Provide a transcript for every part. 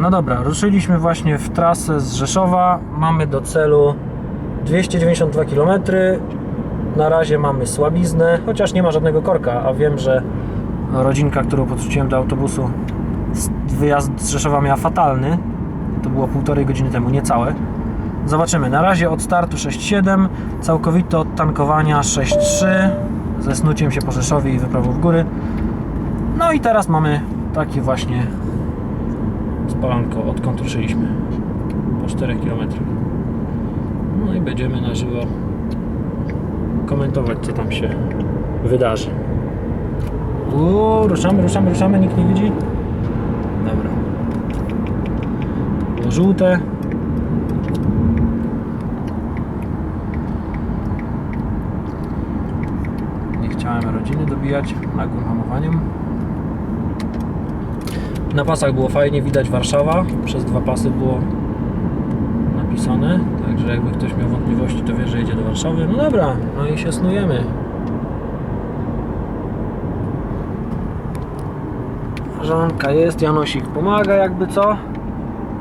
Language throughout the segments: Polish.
No dobra, ruszyliśmy właśnie w trasę z Rzeszowa. Mamy do celu 292 km. Na razie mamy słabiznę, chociaż nie ma żadnego korka, a wiem, że rodzinka, którą podrzuciłem do autobusu, wyjazd z Rzeszowa miała fatalny. To było półtorej godziny temu, niecałe. Zobaczymy. Na razie od startu 6.7, całkowite od tankowania 6.3, ze snuciem się po Rzeszowie i wyprawą w góry. No i teraz mamy takie właśnie spalanko, odkąd ruszyliśmy. Po 4 km. No i będziemy na żywo komentować, co tam się wydarzy. Uuu, ruszamy, ruszamy, ruszamy, nikt nie widzi? Dobra. Było żółte. Nie chciałem rodziny dobijać nagłym hamowaniem. Na pasach było fajnie, widać Warszawa. Przez dwa pasy było napisane. Także jakby ktoś miał wątpliwości, to wie, że jedzie do Warszawy. No dobra, no i się snujemy. Żonka jest, Janosik pomaga jakby co.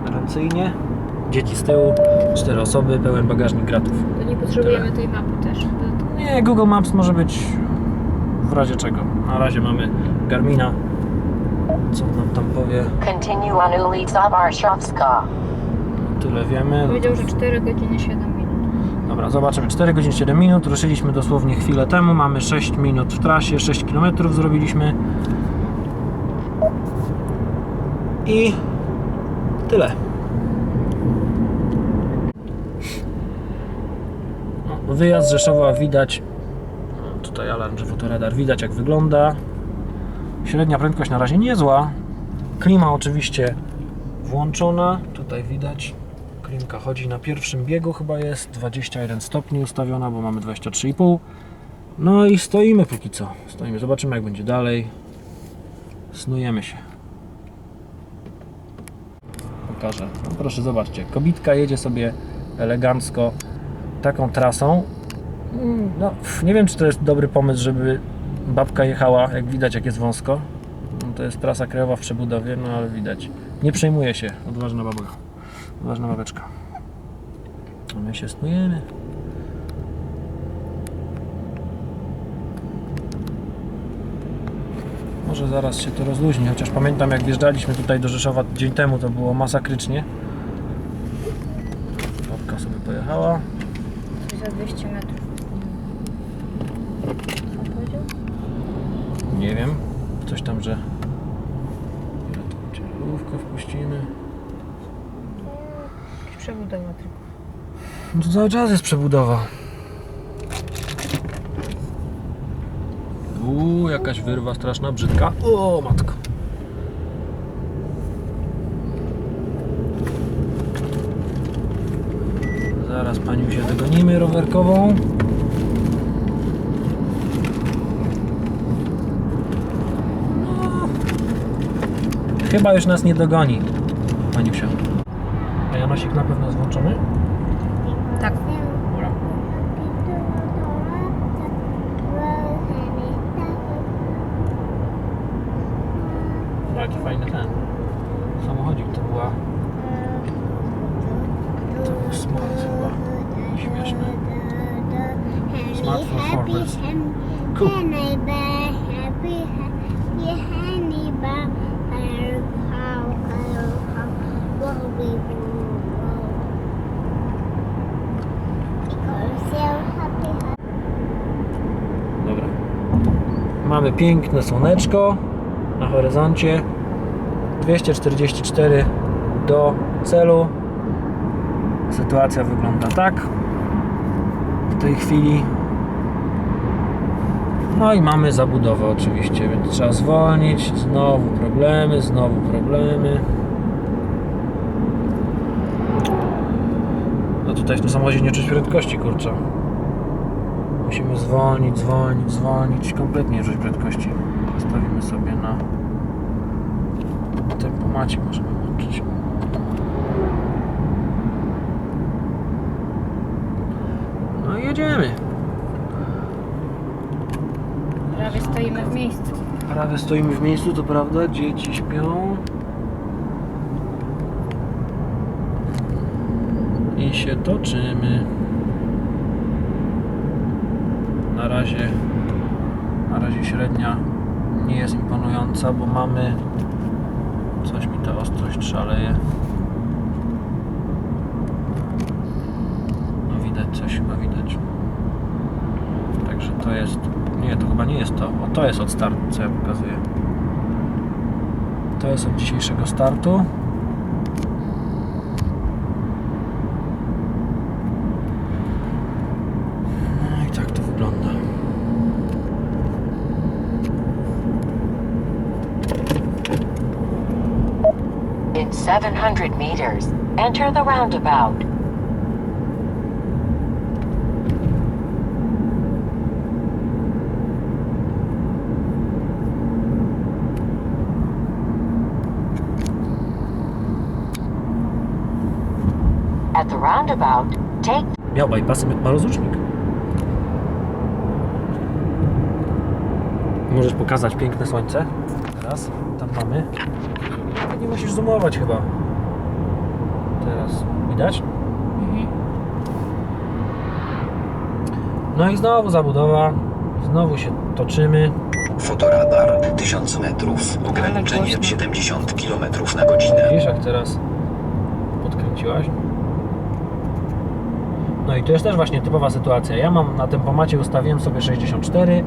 Gwarancyjnie. Dzieci z tyłu, cztery osoby, pełen bagażnik gratów. To nie potrzebujemy tej mapy też. Nie, Google Maps może być w razie czego. Na razie mamy Garmina. Co on nam tam powie? Continue on ulica Warszawska. Tyle wiemy. Powiedział, że 4 godziny 7 minut. Dobra, zobaczymy. 4 godziny 7 minut. Ruszyliśmy dosłownie chwilę temu. Mamy 6 minut w trasie, 6 km zrobiliśmy. I tyle. No, wyjazd z Rzeszowa widać. Tutaj alarm, że fotoradar widać jak wygląda. Średnia prędkość na razie niezła. Klima oczywiście włączona. Tutaj widać. Klimka chodzi na pierwszym biegu, chyba jest 21 stopni ustawiona, bo mamy 23,5. No i stoimy póki co. Stoimy, zobaczymy jak będzie dalej. Snujemy się. Pokażę. No, proszę zobaczcie, kobitka jedzie sobie elegancko taką trasą. Mm, No, nie wiem czy to jest dobry pomysł, żeby babka jechała, jak widać jak jest wąsko. No, to jest trasa krajowa w przebudowie, no ale widać. Nie przejmuje się, odważna babka. Ważna babeczka. A my się snujemy. Może zaraz się to rozluźni, chociaż pamiętam jak wjeżdżaliśmy tutaj do Rzeszowa dzień temu, to było masakrycznie. Babka sobie pojechała. Za 200 metrów. Nie wiem. Coś tam, że... Ciężarówkę wpuścimy. Jakaś przebudowa tylko. No to cały czas jest przebudowa. Uuu, jakaś wyrwa straszna, brzydka. O, matko. Zaraz paniu się dogonimy rowerkową. Chyba już nas nie dogoni, paniusia. A Janosik na pewno jest włączony? Tak. Dobra. No jaki fajny ten samochodzik to była to był smart chyba śmieszny Smart for Forbes. Cool. Dobra. Mamy piękne słoneczko na horyzoncie. 244 do celu. Sytuacja wygląda tak w tej chwili. No i mamy zabudowę oczywiście, więc trzeba zwolnić. Znowu problemy, znowu problemy. Tutaj w tym samochodzie nie czuć prędkości, kurczę. Musimy zwolnić, zwolnić, zwolnić. Kompletnie nie czuć prędkości. Stawimy sobie na tempomacie możemy włączyć. No i jedziemy. Prawie stoimy w miejscu. Prawie stoimy w miejscu, to prawda, dzieci śpią. Się toczymy. Na razie na razie średnia nie jest imponująca, bo mamy coś mi ta ostrość szaleje. No widać coś chyba widać. Także to jest. Nie, to chyba nie jest to. O, to jest od startu, co ja pokazuję. To jest od dzisiejszego startu. 700 meters, enter the roundabout. At the roundabout, take Miał bypass, ma rozrusznik. Możesz pokazać piękne słońce. Teraz, tam mamy. Nie musisz zoomować chyba. Teraz widać? Mhm. No i znowu zabudowa. Znowu się toczymy. Fotoradar 1000 metrów. Ograniczenie głośno. 70 km na godzinę. Widzisz, jak teraz podkręciłaś? No i to jest też właśnie typowa sytuacja. Ja mam na tempomacie ustawiłem sobie 64,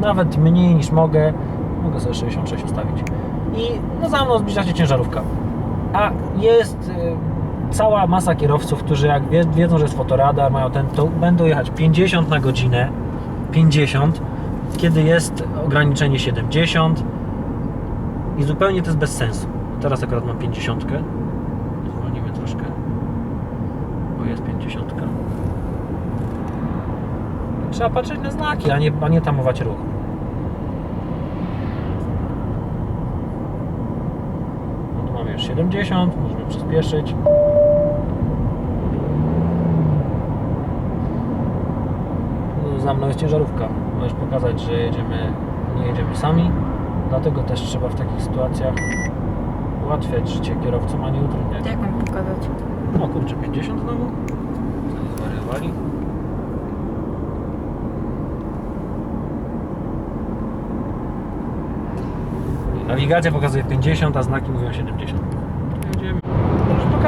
nawet mniej niż mogę. Mogę sobie 66 ustawić. I no za mną zbliża się ciężarówka. A jest y, cała masa kierowców, którzy jak wie, wiedzą, że jest fotoradar, mają ten, to będą jechać 50 na godzinę. 50, kiedy jest ograniczenie 70 i zupełnie to jest bez sensu. Teraz akurat mam 50. Zwolnimy troszkę, bo jest 50. Trzeba patrzeć na znaki, a nie, a nie tamować ruch. No tu mamy już 70, możemy przyspieszyć. No, Za mną jest ciężarówka. Możesz pokazać, że jedziemy, nie jedziemy sami. Dlatego też trzeba w takich sytuacjach ułatwiać życie kierowcom, a nie utrudniać. Jak mam pokazać? O kurczę, 50 znowu? Zwariowali? Nawigacja pokazuje 50, a znaki mówią 70.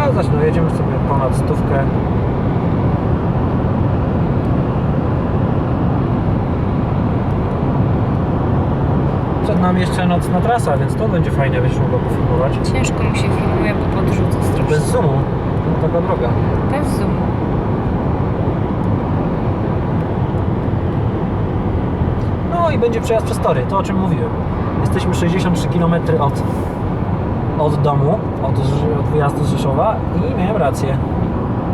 Pokazać, no jedziemy sobie ponad stówkę. Przed nami jeszcze nocna trasa, więc to będzie fajnie, będziesz mogła pofilmować. Ciężko mi się filmuje, bo podrzucę Bez strasznie. zoomu, no taka droga. Bez zoomu. No i będzie przejazd przez tory, to o czym mówiłem. Jesteśmy 63 km od, od domu, od, od wyjazdu z Rzeszowa i miałem rację.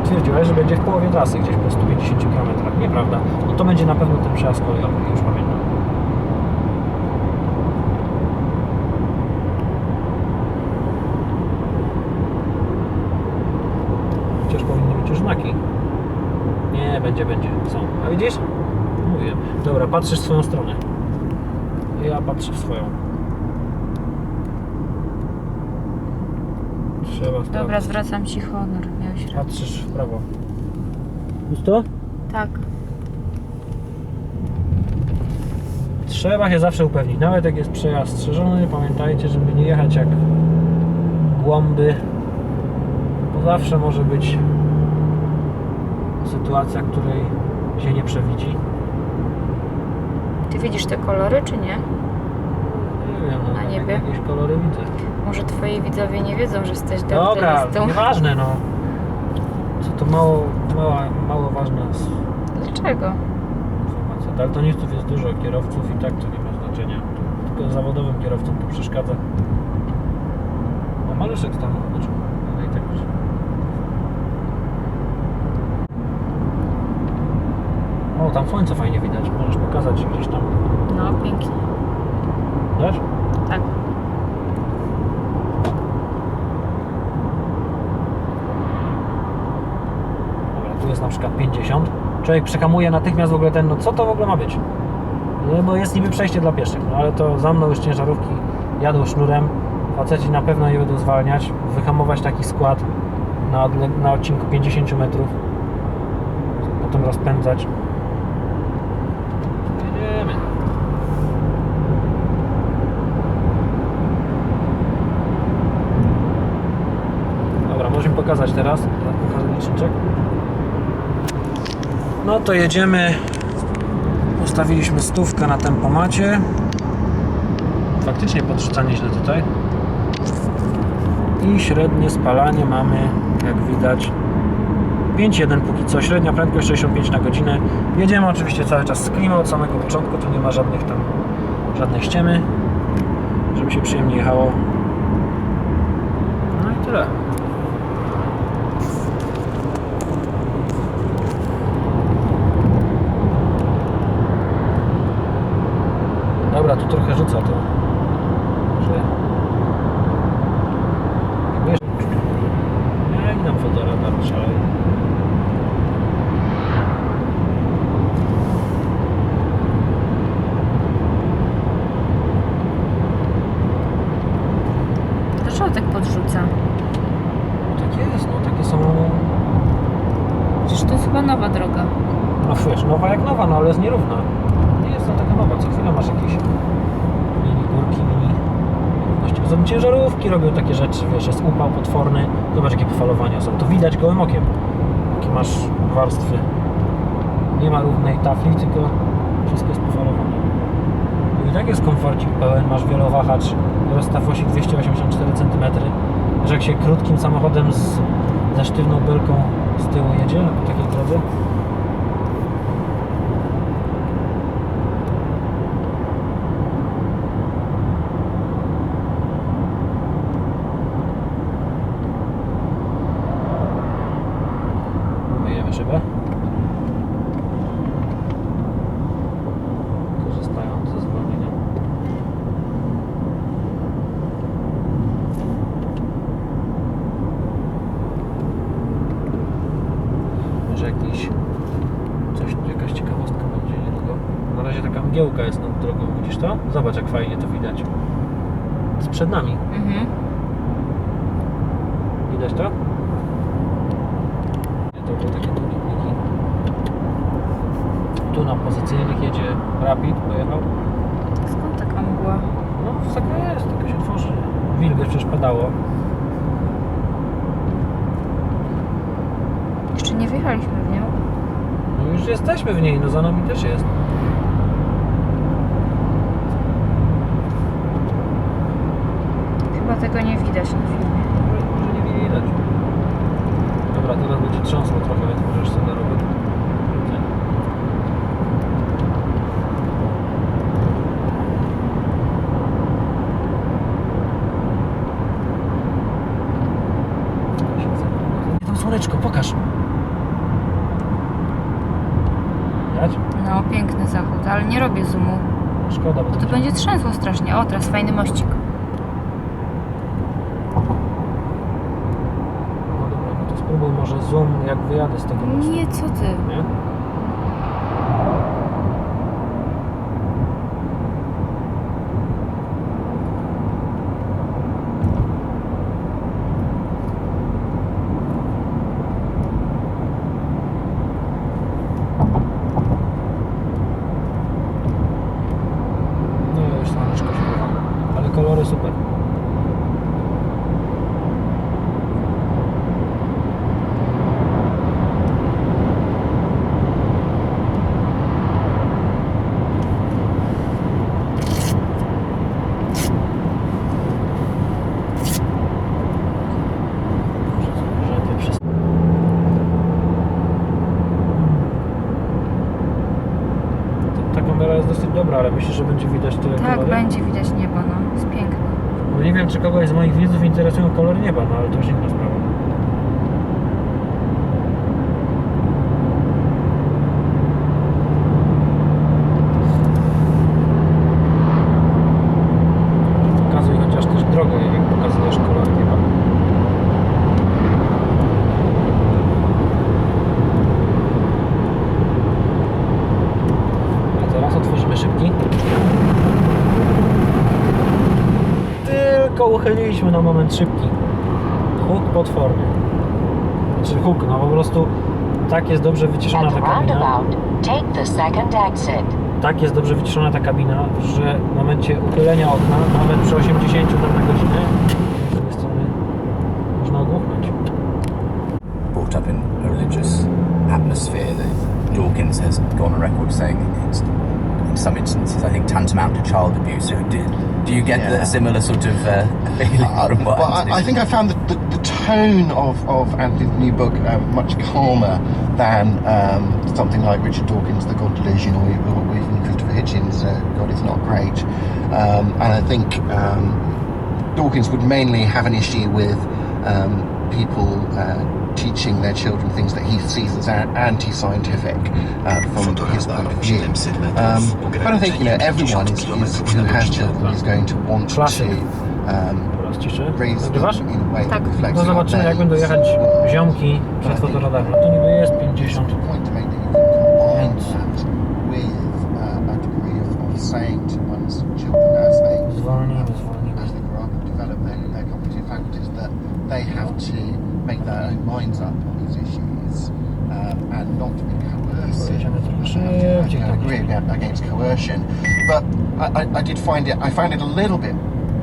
Twierdziłeś, że będzie w połowie trasy, gdzieś po 150 km. Nieprawda. No to będzie na pewno ten przejazd kolejowy, już pamiętam. Chociaż powinny być już znaki. Nie, będzie, będzie. Są. A widzisz? Mówię. Dobra, patrzysz w swoją stronę. Ja patrzę w swoją. Trzeba Dobra, sprawdzić. zwracam ci honor. Miałeś rację. Patrzysz w prawo. Pusto? Tak. Trzeba się zawsze upewnić. Nawet jak jest przejazd strzeżony, pamiętajcie, żeby nie jechać jak głąby. Bo zawsze może być sytuacja, której się nie przewidzi. Ty widzisz te kolory, czy nie? Nie wiem, no, Na niebie? jakieś kolory widzę. Może twoi widzowie nie wiedzą, że jesteś Dobra, daltonistą. nieważne no. Co to mało, mało, mało ważna s- Dlaczego? informacja. Daltonistów jest dużo, kierowców i tak to nie ma znaczenia. Tylko zawodowym kierowcom to przeszkadza. O, maluszek stanął, znaczy, ale i tak już. O, tam słońce fajnie widać. Możesz pokazać gdzieś tam. No, pięknie. Wiesz? Tak. Dobra, tu jest na przykład 50. Człowiek przekamuje natychmiast w ogóle ten, no co to w ogóle ma być? No, bo jest niby przejście dla pieszych, no ale to za mną już ciężarówki jadą sznurem. Faceci na pewno nie będą zwalniać. Wyhamować taki skład na, na odcinku 50 metrów potem rozpędzać. Jedziemy. Dobra, możemy pokazać teraz. Pokażę liczniczek. No to jedziemy. Ustawiliśmy stówkę na tempomacie. Faktycznie podrzuca nieźle tutaj. I średnie spalanie mamy, jak widać, 5.1 póki co, średnia prędkość 65 na godzinę. Jedziemy oczywiście cały czas z klimą od samego początku, tu nie ma żadnych tam, żadnej ściemy, żeby się przyjemnie jechało. No i tyle. Dobra, tu trochę rzuca to. Może... Wiesz, jak nam fotoradar. Dlaczego tak podrzuca? Tak jest, no takie są... Przecież to jest chyba nowa droga. No wiesz, nowa jak nowa, no ale jest nierówna. Nowa, co chwilę masz jakieś mini górki, mini nierówności. Poza ciężarówki robią takie rzeczy, wiesz, jest upał potworny. Zobacz jakie pofalowania są, to widać gołym okiem. Jakie masz warstwy. Nie ma równej tafli, tylko wszystko jest pofalowane. I tak jest komforcik pełen, masz wielowahacz, rozstaw osi 284 cm. Że jak się krótkim samochodem z, ze sztywną belką z tyłu jedzie po takiej drodze, jakiś coś, jakaś ciekawostka będzie niedługo. Na razie taka mgiełka jest nad drogą, widzisz to? Zobacz jak fajnie to widać. Jest przed nami. Mhm. Widać to? To były takie tuniki. Tu na pozycyjnych jedzie Rapid, pojechał. Skąd taka mgła? No, taka jest, tylko się tworzy. Wilgoć przecież padało. Jeszcze nie wjechaliśmy w nią. Już jesteśmy w niej, no za nami też jest. Chyba tego nie widać na filmie. Może, może nie widać. Dobra, teraz będzie trząsło trochę, więc możesz sobie robić. Tam słoneczko, pokaż. Widać? No, piękny zachód, ale nie robię zoomu, Szkoda, bo bo to będzie trzęsło strasznie. O, teraz fajny mościk. No dobra, no to spróbuj może zoom, jak wyjadę z tego mostu. Nie, co ty? Nie? No już słoneczko się chowa. Ale kolory super. Żeby przez... Ta- Ta kamera jest myślę, że będzie widać te Tak, kolory. będzie widać niebo, no. Jest piękne. No nie wiem, czy kogoś z moich widzów interesują kolory nieba, no ale to już inna sprawa. Pokazuj chociaż też drogę, jak pokazujesz kolory nieba. A teraz otworzymy szybki. Uchyliliśmy na moment szybki. Huk potworny. Znaczy huk, no po prostu Tak jest dobrze wyciszona ta kabina. Tak jest dobrze wyciszona ta kabina, że w momencie uchylenia okna, nawet przy 80 tam na godzinę, z drugiej strony można ogłuchnąć. brought up in a religious atmosphere that Dawkins has gone on record saying it's in some instances I think tantamount to child abuse. So do, you get Yeah. a similar sort of uh, feeling Uh, from what well, I, I think I found the, the, the tone of, of Anthony's new book um, much calmer than um, something like Richard Dawkins' The God Delusion or, or even Christopher Hitchens' uh, God is Not Great. Um, and I think um, Dawkins would mainly have an issue with um, people uh, teaching their children things that he sees as anti-scientific uh, from his point of view. 700 metrów, Um, but I think you know everyone is, 50 is, who has children is going to want to um, raise Nagrywasz? them in a way Tak. that reflects No their zobaczymy jak będą jechać ziomki przed fotoradarem. To niby jest 50. The they have to make their own minds up on these issues um, and not be coercive. I have to- I szybciej have tam. agree against, against coercion, but I, I, I did find it. I found it a little bit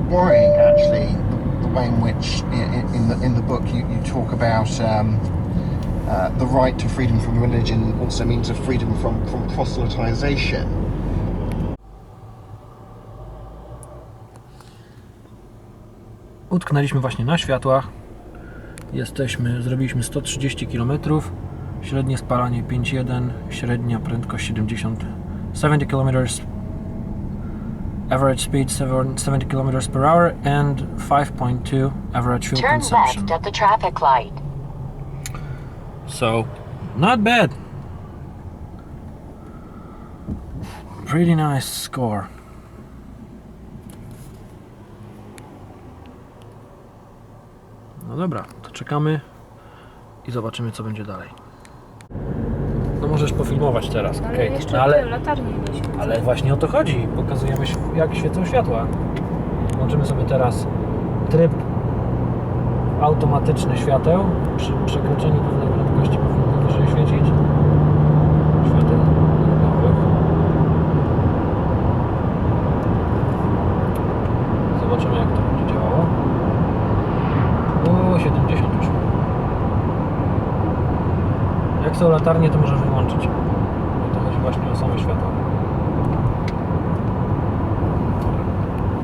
worrying, actually, the, the way in which in, in the in the book you, you talk about um, uh, the right to freedom from religion also means a freedom from from proselytization. Utknęliśmy właśnie na światłach. Jesteśmy, zrobiliśmy 130 km. Średnie spalanie 5,1, średnia prędkość 70, 70 km, average speed 7 70 km per hour and 5.2 average fuel Turn consumption. left at the traffic light. So, not bad. Pretty nice score. No dobra, to czekamy i zobaczymy, co będzie dalej. No możesz pofilmować teraz, Ale okej. jeszcze No ale, nie ale właśnie o to chodzi. Pokazujemy, jak świecą światła. Włączymy sobie teraz tryb automatyczny świateł. Przy przekroczeniu pewnej prędkości powinno wyżej świecić. Świateł drogowych. Zobaczymy, jak to będzie działało. O, 70 już. Jak są latarnie, to możesz